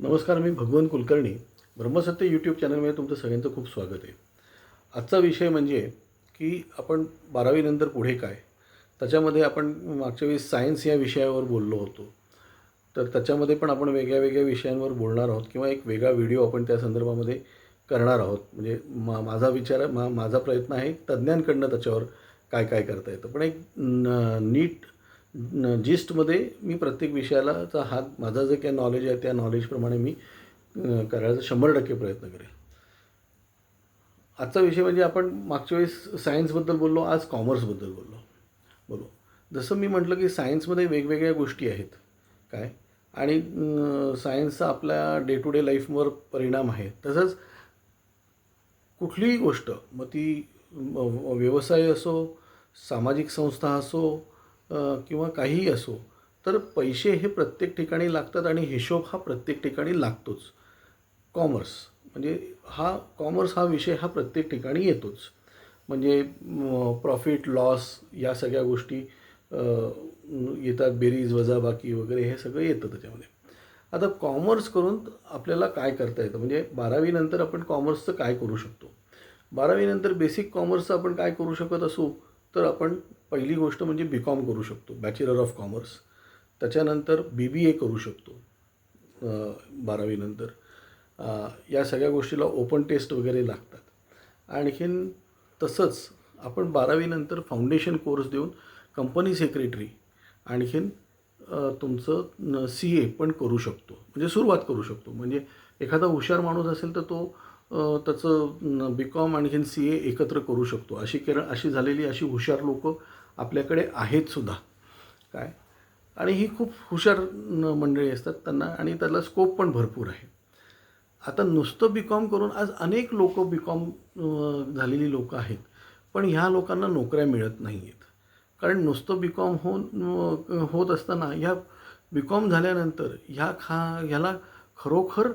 नमस्कार मी भगवान कुलकर्णी. ब्रह्मसत्य यूट्यूब चॅनलमध्ये तुमचं सगळ्यांचं खूप स्वागत आहे. आजचा विषय म्हणजे की आपण बारावीनंतर पुढे काय? त्याच्यामध्ये आपण मागच्या वेळी सायन्स या विषयावर बोललो होतो. तर त्याच्यामध्ये पण आपण वेगळ्या वेगळ्या विषयांवर बोलणार आहोत किंवा एक वेगळा व्हिडिओ आपण त्या संदर्भामध्ये करणार आहोत. म्हणजे मा माझा विचार मा माझा प्रयत्न आहे तज्ज्ञांकडनं त्याच्यावर काय काय करता येतं. पण एक न नीट जिस्टमध्ये मी प्रत्येक विषयालाचा हात माझा जे काही नॉलेज आहे त्या नॉलेजप्रमाणे मी करायचा शंभर टक्के प्रयत्न करेल. आजचा विषय म्हणजे आपण मागच्या वेळेस सायन्सबद्दल बोललो आज कॉमर्सबद्दल बोललो. बोलू. जसं मी म्हटलं की सायन्समध्ये वेगवेगळ्या गोष्टी आहेत. काय? आणि सायन्सचा आपल्या डे टू डे लाईफवर परिणाम आहे. तसंच कुठलीही गोष्ट मग ती व्यवसाय असो सामाजिक संस्था असो किंवा काहीही असो तर पैसे हे प्रत्येक ठिकाणी लागतात आणि हिशोब हा प्रत्येक ठिकाणी लागतोच. कॉमर्स म्हणजे हा कॉमर्स हा विषय हा प्रत्येक ठिकाणी येतोच. म्हणजे प्रॉफिट लॉस या सगळ्या गोष्टी येतात बेरीज वजाबाकी वगैरे हे सगळं येतं त्याच्यामध्ये. आता कॉमर्स करून आपल्याला काय करता येतं? म्हणजे बारावीनंतर आपण कॉमर्सचं काय करू शकतो? बारावीनंतर बेसिक कॉमर्सचं आपण काय करू शकत असू तर आपण पहिली गोष्ट म्हणजे बी कॉम करू शकतो बॅचलर ऑफ कॉमर्स त्याच्यानंतर बी बी ए करू शकतो बारावीनंतर या सगळ्या गोष्टीला ओपन टेस्ट वगैरे लागतात. आणखीन तसंच आपण बारावीनंतर फाउंडेशन कोर्स देऊन कंपनी सेक्रेटरी आणखीन तुमचं सी ए पण करू शकतो. म्हणजे सुरुवात करू शकतो. म्हणजे एखादा हुशार माणूस असेल तर तो त्याचं बी कॉम आणखीन सी ए एकत्र करू शकतो. अशी केर अशी झालेली अशी हुशार लोक आपल्याकडे आहेत सुद्धा. काय? आणि ही खूप हुशार मंडळी असतात त्यांना आणि त्याला स्कोप पण भरपूर आहे. आता नुसतं बी कॉम करून आज अनेक लोक बी कॉम झालेली लोक आहेत. पण ह्या लोकांना नोकऱ्या मिळत नाही आहेत कारण नुसतं बी कॉम होऊन होत असताना ह्या बी कॉम झाल्यानंतर ह्या खा ह्याला खरोखर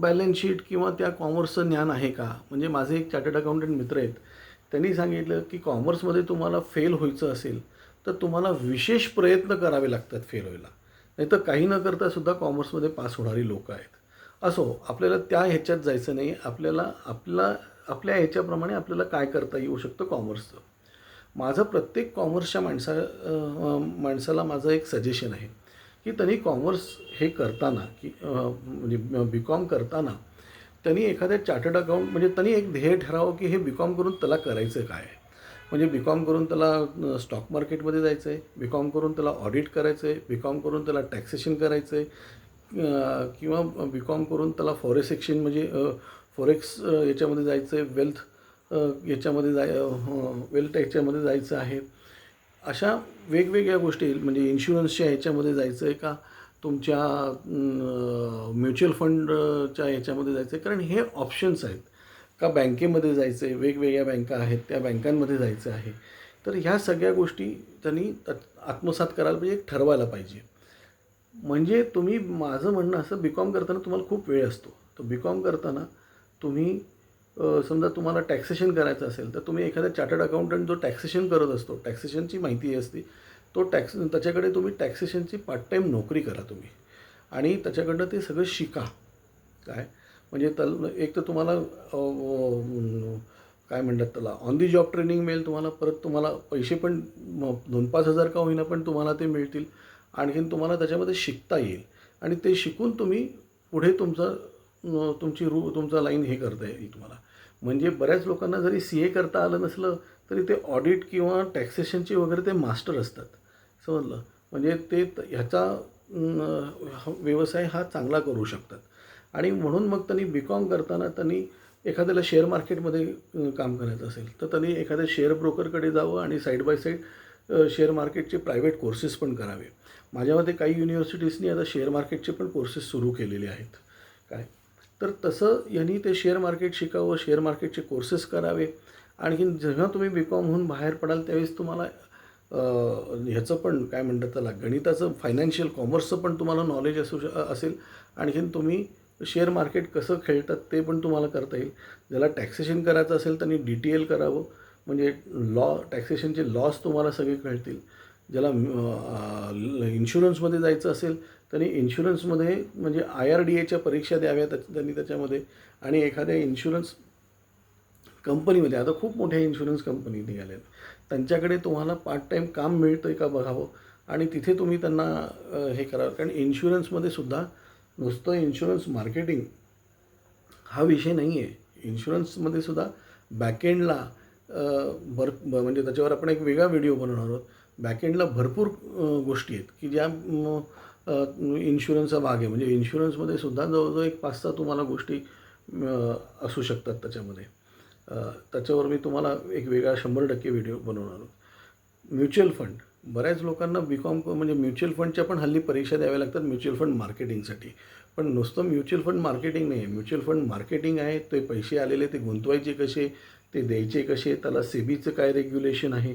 बॅलन्स शीट किंवा त्या कॉमर्सचं ज्ञान आहे का? म्हणजे माझे एक चार्टर्ड अकाउंटंट मित्र आहेत. त्यांनी सांगितलं की कॉमर्समध्ये तुम्हाला फेल व्हायचं असेल तर तुम्हाला विशेष प्रयत्न करावे लागतात फेल व्हायला. नाही तर काही न करता सुद्धा कॉमर्समध्ये पास होणारी लोक आहेत. असो आपल्याला त्या ह्याच्यात जायचं नाही. आपल्याला आपला आपल्या ह्याच्याप्रमाणे आपल्याला काय करता येऊ शकतं कॉमर्सचं? माझं प्रत्येक कॉमर्सच्या माणसा माणसाला माझं एक सजेशन आहे की त्यांनी कॉमर्स हे करताना की म्हणजे बी कॉम करताना त्यांनी एखाद्या चार्टर्ड अकाउंट म्हणजे त्यांनी एक ध्येय ठरावं की हे बी कॉम करून त्याला करायचं काय? म्हणजे बी कॉम करून त्याला स्टॉक मार्केटमध्ये जायचं आहे बी कॉम करून त्याला ऑडिट करायचं आहे बी कॉम करून त्याला टॅक्सेशन करायचं आहे किंवा बी कॉम करून त्याला फॉरेक्स एक्सचेंज म्हणजे फॉरेक्स याच्यामध्ये जायचं आहे वेल्थ याच्यामध्ये जाय वेल्थ हो, याच्यामध्ये जायचं आहे. अशा वेगवेगळ्या गोष्टी म्हणजे इन्शुरन्सच्या ह्याच्यामध्ये जायचं आहे का? तुमच्या म्युच्युअल फंडच्या ह्याच्यामध्ये जायचं आहे कारण हे ऑप्शन्स आहेत. का बँकेमध्ये जायचं आहे वेगवेगळ्या बँका आहेत त्या बँकांमध्ये जायचं आहे. तर ह्या सगळ्या गोष्टी त्यांनी आत्मसात करायला पाहिजे एक ठरवायला पाहिजे. म्हणजे तुम्ही माझं म्हणणं असं बी कॉम करताना तुम्हाला खूप वेळ असतो. तर बी कॉम करताना तुम्ही समजा तुम्हाला टॅक्सेशन करायचं असेल तर तुम्ही एखाद्या चार्टर्ड अकाउंटंट जो टॅक्सेशन करत असतो टॅक्सेशनची माहिती असते तो टॅक्स त्याच्याकडे तुम्ही टॅक्सेशनची पार्ट टाईम नोकरी करा तुम्ही. आणि त्याच्याकडनं ते सगळं शिका. काय? म्हणजे तल एक तर तुम्हाला काय म्हणतात त्याला ऑन दी जॉब ट्रेनिंग मिळेल तुम्हाला परत तुम्हाला पैसे पण दोन पाच हजार का होईना पण तुम्हाला ते मिळतील. आणखीन तुम्हाला त्याच्यामध्ये शिकता येईल. आणि ते शिकून तुम्ही पुढे तुमचं तुमची रू तुमचा लाईन हे करता येईल तुम्हाला. म्हणजे बऱ्याच लोकांना जरी सी ए करता आलं नसलं तरी ते ऑडिट किंवा टॅक्सेशनचे वगैरे ते मास्टर असतात. समजलं? म्हणजे ते त- ह्याचा व्यवसाय हा चांगला करू शकतात. आणि म्हणून मग त्यांनी बी कॉम करताना त्यांनी एखाद्याला शेअर मार्केटमध्ये काम करायचं असेल तर त्यांनी एखाद्या शेअर ब्रोकरकडे जावं आणि साईड बाय साईड शेअर मार्केटचे प्रायव्हेट कोर्सेस पण करावे. माझ्यामध्ये काही युनिव्हर्सिटीजनी आता शेअर मार्केटचे पण कोर्सेस सुरू केलेले आहेत. काय? तर तसं यांनी ते शेअर मार्केट शिकावं शेअर मार्केटचे कोर्सेस करावे. आणखीन जेव्हा तुम्ही बी कॉम होऊन बाहेर पडाल त्यावेळेस तुम्हाला ह्याचं पण काय म्हणतात त्याला गणिताचं फायनान्शियल कॉमर्सचं पण तुम्हाला नॉलेज असू श असेल. आणखीन तुम्ही शेअर मार्केट कसं खेळतात ते पण तुम्हाला करता येईल. ज्याला टॅक्सेशन करायचं असेल त्यांनी डी टी एल करावं. म्हणजे लॉ टॅक्सेशनचे लॉस तुम्हाला सगळे कळतील. ज्याला इन्शुरन्समध्ये जायचं असेल त्यांनी इन्शुरन्समध्ये म्हणजे आय आर डी एच्या परीक्षा द्याव्या त्यांनी त्याच्यामध्ये. आणि एखाद्या इन्शुरन्स कंपनीमध्ये आता खूप मोठ्या इन्शुरन्स कंपनी निघाल्या आहेत त्यांच्याकडे तुम्हाला पार्ट टाईम काम मिळतं आहे का बघावं? आणि तिथे तुम्ही त्यांना हे करावं. कारण इन्शुरन्समध्ये सुद्धा नुसतं इन्शुरन्स मार्केटिंग हा विषय नाही आहे इन्शुरन्समध्ये सुद्धा बॅकएंडला भर म्हणजे त्याच्यावर आपण एक वेगळा व्हिडिओ बनवणार आहोत. बॅकएंडला भरपूर गोष्टी आहेत की ज्या इन्शुरन्सचा भाग आहे. म्हणजे इन्शुरन्समध्ये सुद्धा जवळजवळ एक पाच सहा तुम्हाला गोष्टी असू शकतात त्याच्यामध्ये. त्याच्यावर मी तुम्हाला एक वेगळा शंभर टक्के व्हिडिओ बनवणार आहोत. Mutual fund. बऱ्याच लोकांना बी कॉम म्हणजे म्युच्युअल फंडच्या पण हल्ली परीक्षा द्याव्या लागतात म्युच्युअल फंड मार्केटिंगसाठी. पण नुसतं म्युच्युअल फंड मार्केटिंग नाही आहे म्युच्युअल फंड मार्केटिंग आहे ते पैसे आलेले ते गुंतवायचे कसे ते द्यायचे कसे त्याला सेबीचं काय रेग्युलेशन आहे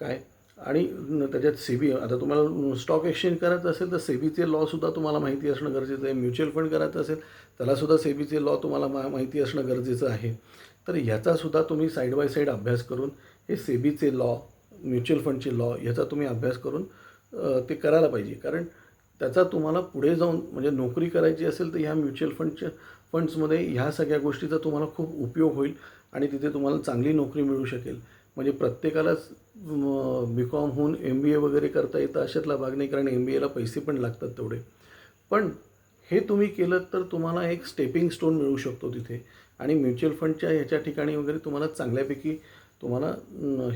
काय? आणि त्याच्यात सेबी आता तुम्हाला स्टॉक एक्सचेंज करायचं असेल तर सेबीचे लॉसुद्धा तुम्हाला माहिती असणं गरजेचं आहे. म्युच्युअल फंड करायचं असेल त्यालासुद्धा सेबीचे लॉ तुम्हाला मा माहिती असणं गरजेचं आहे. तर ह्याचासुद्धा तुम्ही साईड बाय साईड अभ्यास करून हे सेबीचे लॉ म्युच्युअल फंडचे लॉ ह्याचा तुम्ही अभ्यास करून ते करायला पाहिजे. कारण त्याचा तुम्हाला पुढे जाऊन म्हणजे नोकरी करायची असेल तर ह्या म्युच्युअल फंडच्या फंड्समध्ये ह्या सगळ्या गोष्टीचा तुम्हाला खूप उपयोग होईल आणि तिथे तुम्हाला चांगली नोकरी मिळू शकेल. म्हणजे प्रत्येकालाच बी कॉम होऊन एम बी ए वगैरे करता येतं अशातला भाग नाही कारण एम बी एला पैसे पण लागतात तेवढे. पण हे तुम्ही केलं तर तुम्हाला एक स्टेपिंग स्टोन मिळू शकतो तिथे. आणि म्युच्युअल फंडच्या ह्याच्या ठिकाणी वगैरे तुम्हाला चांगल्यापैकी तुम्हाला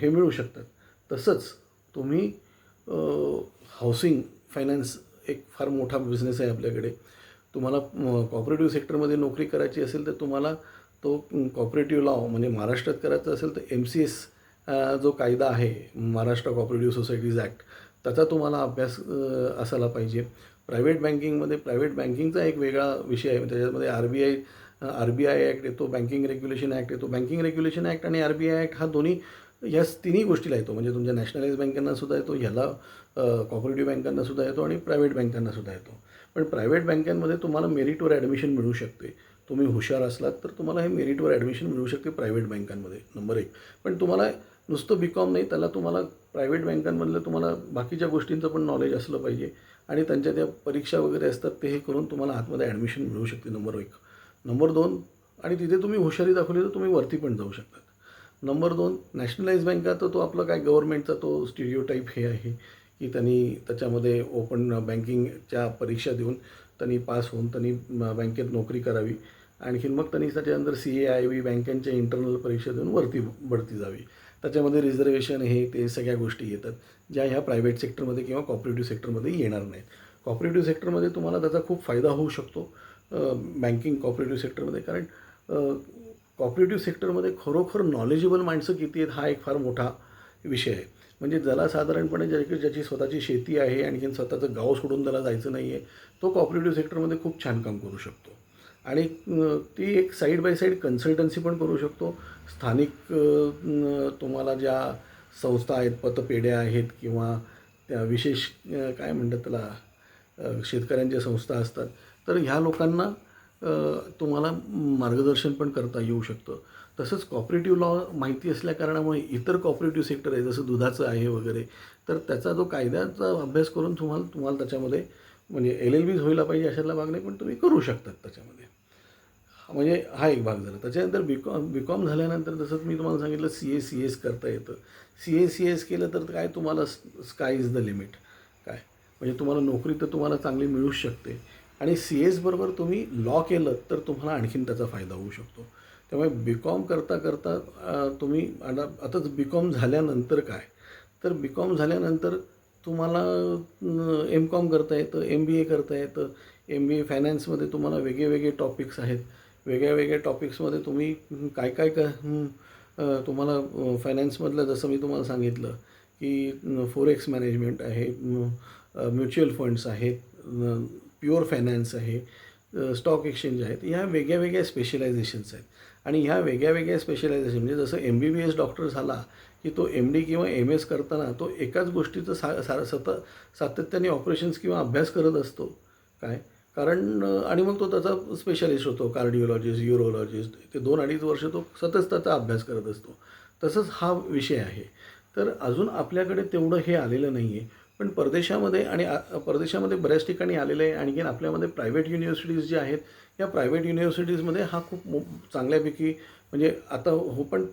हे मिळू शकतात. तसंच तुम्ही हाऊसिंग फायनान्स एक फार मोठा बिझनेस आहे आपल्याकडे. तुम्हाला कॉपरेटिव्ह सेक्टरमध्ये नोकरी करायची असेल तर तुम्हाला तो कॉपरेटिव्ह लॉ म्हणजे महाराष्ट्रात करायचा असेल तर एम सी एस जो कायदा आहे महाराष्ट्र कॉपरेटिव्ह सोसायटीज ॲक्ट त्याचा तुम्हाला अभ्यास असायला पाहिजे. प्रायव्हेट बँकिंगमध्ये प्रायव्हेट बँकिंगचा एक वेगळा विषय आहे. त्याच्यामध्ये R B I R B I act येतो बँकिंग रेग्युलेशन ॲक्ट येतो. बँकिंग रेग्युलेशन ॲक्ट आणि आर बी आय ॲक्ट हा दोन्ही ह्या तिन्ही गोष्टीला येतो. म्हणजे तुमच्या नॅशनलाइज बँकांना सुद्धा येतो ह्याला कॉपरेटिव्ह बँकांना सुद्धा येतो आणि प्रायव्हेट बँकांना सुद्धा येतो. पण प्रायव्हेट बँकांमध्ये तुम्हाला मेरिटवर ॲडमिशन मिळू शकते. तुम्ही हुशार असलात तर तुम्हाला हे मेरिटवर ॲडमिशन मिळू शकते प्रायव्हेट बँकांमध्ये नंबर एक. पण तुम्हाला नुसतं बी कॉम नाही त्याला तुम्हाला प्रायव्हेट बँकांमधलं तुम्हाला बाकीच्या गोष्टींचं पण नॉलेज असलं पाहिजे आणि त्यांच्या त्या परीक्षा वगैरे असतात ते हे करून तुम्हाला आतमध्ये ॲडमिशन मिळू शकते नंबर एक. नंबर दोन आणि तिथे तुम्ही हुशारी दाखवली तर तुम्ही वरती पण जाऊ शकतात. नंबर दोन नॅशनलाइज बँका तर तो आपला काय गव्हर्नमेंटचा तो स्टिरिओ टाईप हे आहे की त्यांनी त्याच्यामध्ये ओपन बँकिंगच्या परीक्षा देऊन त्यांनी पास होऊन त्यांनी बँकेत नोकरी करावी. आणखीन मग त्यांनी त्याच्यानंतर सी ए आय व्ही बँकांच्या इंटरनल परीक्षा देऊन वरती बढती जावी. त्याच्यामध्ये रिझर्वेशन हे ते सगळ्या गोष्टी येतात ज्या ह्या प्रायव्हेट सेक्टरमध्ये किंवा कॉपरेटिव्ह सेक्टरमध्ये येणार नाहीत. कॉपरेटिव्ह सेक्टरमध्ये तुम्हाला त्याचा खूप फायदा होऊ शकतो. बँकिंग कॉपरेटिव्ह सेक्टरमध्ये कारण कॉपरेटिव्ह सेक्टरमध्ये खरोखर नॉलेजेबल माणसं किती आहेत हा एक फार मोठा विषय आहे. म्हणजे ज्याला साधारणपणे ज्याची ज्याची स्वतःची शेती आहे आणखीन स्वतःचं गाव सोडून त्याला जायचं नाही आहे तो कॉपरेटिव्ह सेक्टरमध्ये खूप छान काम करू शकतो. आणि ती एक साईड बाय साईड कन्सल्टन्सी पण करू शकतो. स्थानिक तुम्हाला ज्या संस्था आहेत पतपेढ्या आहेत किंवा त्या विशेष काय म्हणतात त्याला शेतकऱ्यांच्या संस्था असतात तर ह्या लोकांना तुम्हाला मार्गदर्शन पण करता येऊ शकतं. तसंच कॉपरेटिव्ह लॉ माहिती असल्या कारणामुळे इतर कॉपरेटिव्ह सेक्टर आहे जसं दुधाचं आहे वगैरे तर त्याचा जो कायद्याचा अभ्यास करून तुम्हाला तुम्हाला त्याच्यामध्ये म्हणजे एल एल बीज व्हायला पाहिजे अशातला भाग नाही पण तुम्ही करू शकतात त्याच्यामध्ये. म्हणजे हा एक भाग झाला. त्याच्यानंतर बी कॉम बी कॉम झाल्यानंतर जसं मी तुम्हाला सांगितलं सी ए सी एस करता येतं. सी ए सी एस केलं तर काय तुम्हाला स्काय इज द लिमिट काय? म्हणजे तुम्हाला नोकरी तर तुम्हाला चांगली मिळूच शकते. आणि सी एसबरोबर तुम्ही लॉ केलं तर तुम्हाला आणखीन त्याचा फायदा होऊ शकतो. त्यामुळे बी कॉम करता करता तुम्ही आता आताच बी कॉम झाल्यानंतर काय? तर बी कॉम झाल्यानंतर तुम्हाला एम कॉम करता येतं एम बी ए करता येतं. एम बी ए फायनान्समध्ये तुम्हाला वेगळे वेगळे टॉपिक्स आहेत. वेगळ्या वेगळ्या टॉपिक्समध्ये तुम्ही काय काय का तुम्हाला फायनान्समधलं जसं मी तुम्हाला सांगितलं की फोरेक्स मॅनेजमेंट आहे म्युच्युअल फंड्स आहेत प्युअर फायनान्स आहे स्टॉक एक्सचेंज आहेत ह्या वेगळ्या वेगळ्या स्पेशलायझेशन्स आहेत. आणि ह्या वेगळ्या वेगळ्या स्पेशलायझेशन म्हणजे जसं M B B S doctor झाला की तो एम डी किंवा एम एस करताना तो एकाच गोष्टीचं सा सारा सतत सातत्याने ऑपरेशन्स किंवा अभ्यास करत असतो. काय? कारण आणि मग तो त्याचा स्पेशलिस्ट होतो कार्डिओलॉजिस्ट युरोलॉजिस्ट ते दोन अडीच वर्ष तो सतत त्याचा अभ्यास करत असतो. तसंच हा विषय आहे. तर अजून आपल्याकडे तेवढं हे आलेलं नाही आहे पण परदेशामध्ये आणि परदेशामध्ये बऱ्याच ठिकाणी आलेले आहे. आणखीन आपल्यामध्ये प्रायव्हेट युनिव्हर्सिटीज ज्या आहेत या प्रायव्हेट युनिव्हर्सिटीजमध्ये हा खूप मो चांगल्यापैकी म्हणजे आता हो पण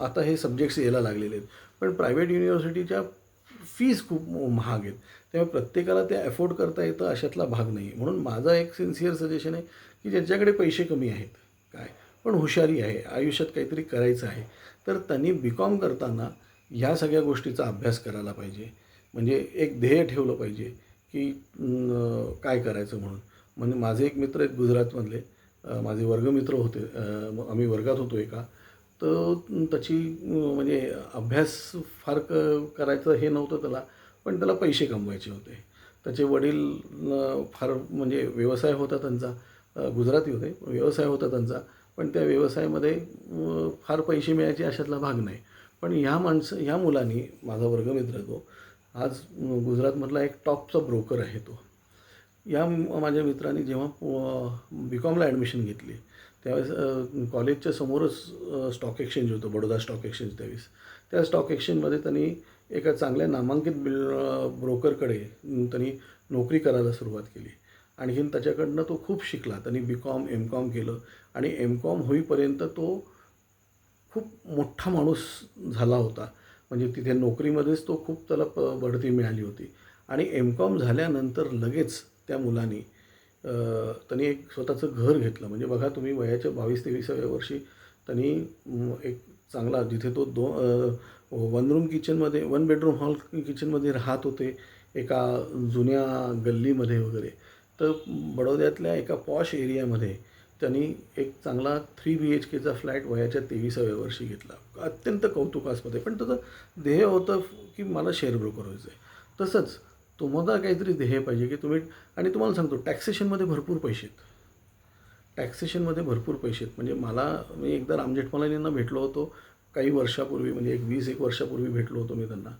आता हे सब्जेक्ट्स यायला लागलेले आहेत. पण प्रायव्हेट युनिव्हर्सिटीच्या फीज खूप महाग आहेत. त्यामुळे प्रत्येकाला ते अफोर्ड करता येतं अशातला भाग नाही. म्हणून माझा एक सिन्सिअर सजेशन आहे की ज्यांच्याकडे पैसे कमी आहेत काय पण हुशारी आहे आयुष्यात काहीतरी करायचं आहे तर त्यांनी बी कॉम करताना ह्या सगळ्या गोष्टीचा अभ्यास करायला पाहिजे. म्हणजे एक ध्येय ठेवलं पाहिजे की काय करायचं म्हणून. म्हणजे माझे एक मित्र आहेत गुजरातमधले. माझे वर्गमित्र होते. मग आम्ही वर्गात होतो एका. तर त्याची म्हणजे अभ्यास फार क करायचं हे नव्हतं त्याला पण त्याला पैसे कमवायचे होते. त्याचे वडील फार म्हणजे व्यवसाय होता त्यांचा. गुजराती होते व्यवसाय होता त्यांचा. पण त्या व्यवसायामध्ये फार पैसे मिळायचे अशातला भाग नाही. पण ह्या माणसं ह्या मुलांनी माझा वर्गमित्र तो आज गुजरातमधला एक टॉपचा ब्रोकर आहे तो. या माझ्या मित्राने जेव्हा बी कॉमला ॲडमिशन घेतली त्यावेळेस कॉलेजच्या समोरच स्टॉक एक्सचेंज होतं बडोदा स्टॉक एक्सचेंज त्यावेळेस. त्या स्टॉक एक्सचेंजमध्ये त्यांनी एका चांगल्या नामांकित बिल ब्रोकरकडे त्यांनी नोकरी करायला सुरुवात केली. आणखीन त्याच्याकडनं तो खूप शिकला. त्यांनी बी कॉम एम कॉम केलं आणि एम कॉम होईपर्यंत तो खूप मोठा माणूस झाला होता. म्हणजे तिथे नोकरीमध्येच तो खूप त्याला प बढती मिळाली होती. आणि एम कॉम झाल्यानंतर लगेच त्या मुलाने त्यांनी एक स्वतःचं घर घेतलं. म्हणजे बघा तुम्ही वयाच्या बावीस तेवीसाव्या वर्षी त्यांनी एक चांगला जिथे तो दो वन रूम किचनमध्ये वन बेडरूम हॉल किचनमध्ये राहत होते एका जुन्या गल्लीमध्ये वगैरे. तर बडोद्यातल्या एका पॉश एरियामध्ये त्यांनी एक चांगला थ्री बी एच केचा फ्लॅट वयाच्या तेविसाव्या वर्षी घेतला. अत्यंत कौतुकास्पद आहे. पण त्याचं ध्येय होतं की मला शेअर ब्रोकर व्हायचं आहे तसंच तुम्हाला काहीतरी ध्येय पाहिजे की तुम्ही आणि तुम्हाला सांगतो टॅक्सेशनमध्ये भरपूर पैसे आहेत. टॅक्सेशनमध्ये भरपूर पैसे आहेत. म्हणजे मला मी एकदा राम जेठमलानींना भेटलो होतो. काही वर्षापूर्वी म्हणजे एक वीस एक वर्षापूर्वी भेटलो होतो मी त्यांना.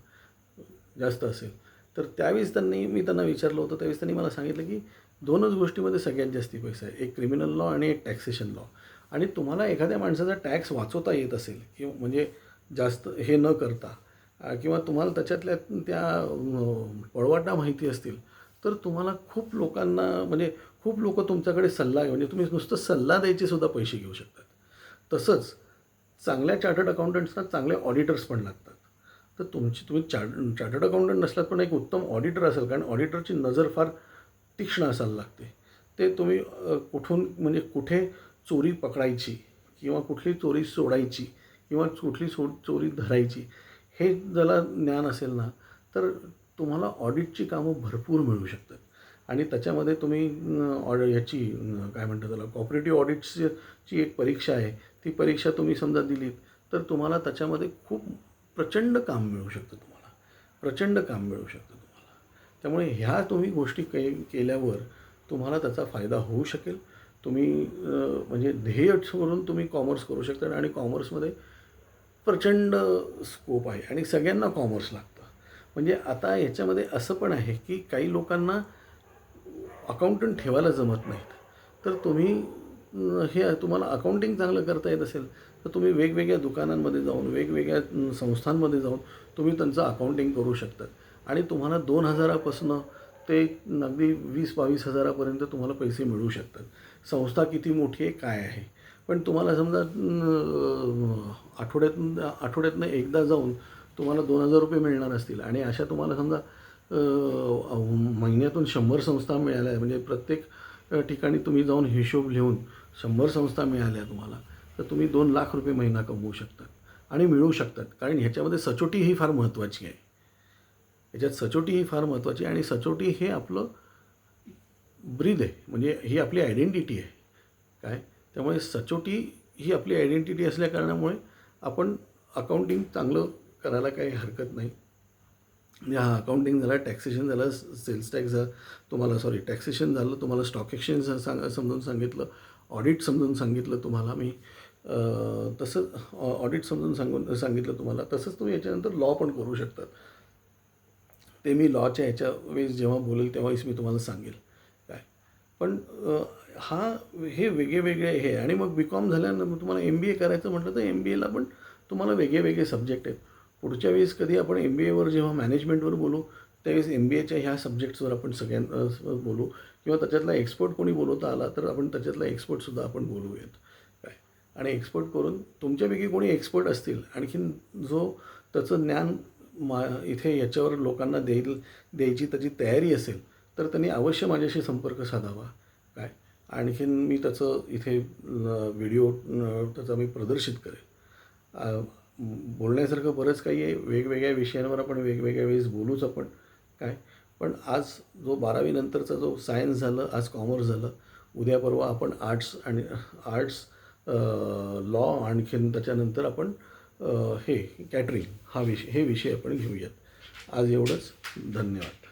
जास्त असेल. तर त्यावेळेस त्यांनी मी त्यांना विचारलं होतं. त्यावेळेस त्यांनी मला सांगितलं की दोनच गोष्टीमध्ये सगळ्यात जास्ती पैसा आहे. एक क्रिमिनल लॉ आणि एक टॅक्सेशन लॉ आणि तुम्हाला एखाद्या माणसाचा टॅक्स वाचवता येत असेल किंवा म्हणजे जास्त हे न करता किंवा तुम्हाला त्याच्यातल्या त्या पळवाटा माहिती असतील तर तुम्हाला खूप लोकांना म्हणजे खूप लोक तुमच्याकडे सल्ला म्हणजे तुम्ही नुसतं सल्ला द्यायचे सुद्धा पैसे घेऊ शकतात. तसंच चांगल्या चार्टर्ड अकाउंटंट्सना चांगले ऑडिटर्स पण लागतात. तर तुमची तुम्ही चार्ट चार्टर्ड अकाउंटंट नसलात पण एक उत्तम ऑडिटर असेल कारण ऑडिटरची नजर फार तीक्ष्ण असायला लागते. ते तुम्ही कुठून म्हणजे कुठे चोरी पकडायची किंवा कुठली चोरी सोडायची किंवा कुठली सो चोरी धरायची हे ज्याला ज्ञान असेल ना तर तुम्हाला ऑडिटची कामं भरपूर मिळू शकतात. आणि त्याच्यामध्ये तुम्ही ऑड याची काय म्हणतात त्याला कॉपरेटिव्ह ऑडिट्सची एक परीक्षा आहे. ती परीक्षा तुम्ही समजा दिलीत तर तुम्हाला त्याच्यामध्ये खूप प्रचंड काम मिळू शकतं तुम्हाला. प्रचंड काम मिळू शकतं. तुम्हाला त्यामुळे ह्या तुम्ही गोष्टी के केल्यावर तुम्हाला त्याचा फायदा होऊ शकेल. तुम्ही म्हणजे ध्येय ठेवून तुम्ही कॉमर्स करू शकता आणि कॉमर्समध्ये प्रचंड स्कोप आहे आणि सगळ्यांना कॉमर्स लागतं. म्हणजे आता याच्यामध्ये असं पण आहे की काही लोकांना अकाउंटंट ठेवायला जमत नाहीत. तर तुम्ही हे तुम्हाला अकाउंटिंग चांगलं करता येत असेल तर तुम्ही वेगवेगळ्या दुकानांमध्ये जाऊन वेगवेगळ्या संस्थांमध्ये जाऊन तुम्ही त्यांचं अकाउंटिंग करू शकतात आणि तुम्हाला दोन हजारापासनं ते अगदी वीस बावीस हजारापर्यंत तुम्हाला पैसे मिळू शकतात. संस्था किती मोठी आहे काय आहे? पण तुम्हाला समजा आठवड्यात आठवड्यातून आठवड्यातनं एकदा जाऊन तुम्हाला दोन हजार रुपये मिळणार असतील. आणि अशा तुम्हाला समजा महिन्यातून शंभर संस्था मिळाल्या म्हणजे प्रत्येक ठिकाणी तुम्ही जाऊन हिशोब लिहून शंभर संस्था मिळाल्या तुम्हाला तर तुम्ही दोन लाख रुपये महिना कमवू शकतात आणि मिळू शकतात. कारण ह्याच्यामध्ये सचोटी ही फार महत्त्वाची आहे. याच्यात सचोटी ही फार महत्त्वाची आहे आणि सचोटी हे आपलं ब्रीद आहे. म्हणजे ही आपली आयडेंटिटी आहे. काय? त्यामुळे सचोटी ही आपली आयडेंटिटी असल्या कारणामुळे आपण अकाउंटिंग चांगलं करायला काही हरकत नाही. म्हणजे हा अकाउंटिंग झालं टॅक्सेशन झालं सेल्स टॅक्स झालं तुम्हाला सॉरी टॅक्सेशन झालं तुम्हाला स्टॉक एक्सचेंज सांग समजून सांगितलं ऑडिट समजून सांगितलं तुम्हाला मी. तसं तसंच ऑडिट समजून सांगून सांगितलं तुम्हाला. तसंच तुम्ही याच्यानंतर लॉ पण करू शकतात. ते मी लॉच्या ह्याच्या वेळेस जेव्हा बोलेल तेव्हाच मी तुम्हाला सांगेल. काय? पण हा हे वेगळे वेगळे हे आणि मग बी कॉम झाल्यानंतर तुम्हाला एम बी ए करायचं म्हटलं तर एम बी एला पण तुम्हाला वेगळे वेगळे सब्जेक्ट आहेत. पुढच्या वेळेस कधी आपण एम बी एवर जेव्हा मॅनेजमेंटवर बोलू त्यावेळेस एम बी एच्या ह्या सब्जेक्ट्सवर आपण सगळ्यांना बोलू. किंवा त्याच्यातला एक्सपर्ट कोणी बोलवता आला तर आपण त्याच्यातला एक्सपर्टसुद्धा आपण बोलूयात. काय? आणि एक्सपर्ट करून तुमच्यापैकी कोणी एक्सपर्ट असतील आणखीन जो त्याचं ज्ञान मा इथे याच्यावर लोकांना देईल द्यायची त्याची तयारी असेल तर त्यांनी अवश्य माझ्याशी संपर्क साधावा. काय? आणखीन मी त्याचं इथे व्हिडिओ त्याचा मी प्रदर्शित करेल. बोलण्यासारखं बरंच काही आहे. वेगवेगळ्या विषयांवर आपण वेगवेगळ्या वेळेस बोलूच आपण. काय? पण आज जो बारावीनंतरचा जो सायन्स झालं आज कॉमर्स झालं उद्या परवा आपण आर्ट्स आणि आर्ट्स लॉ आणखीन त्याच्यानंतर आपण हे कॅटरिंग हा विषय हे विषय आपण घेऊयात. आज एवढंच. धन्यवाद.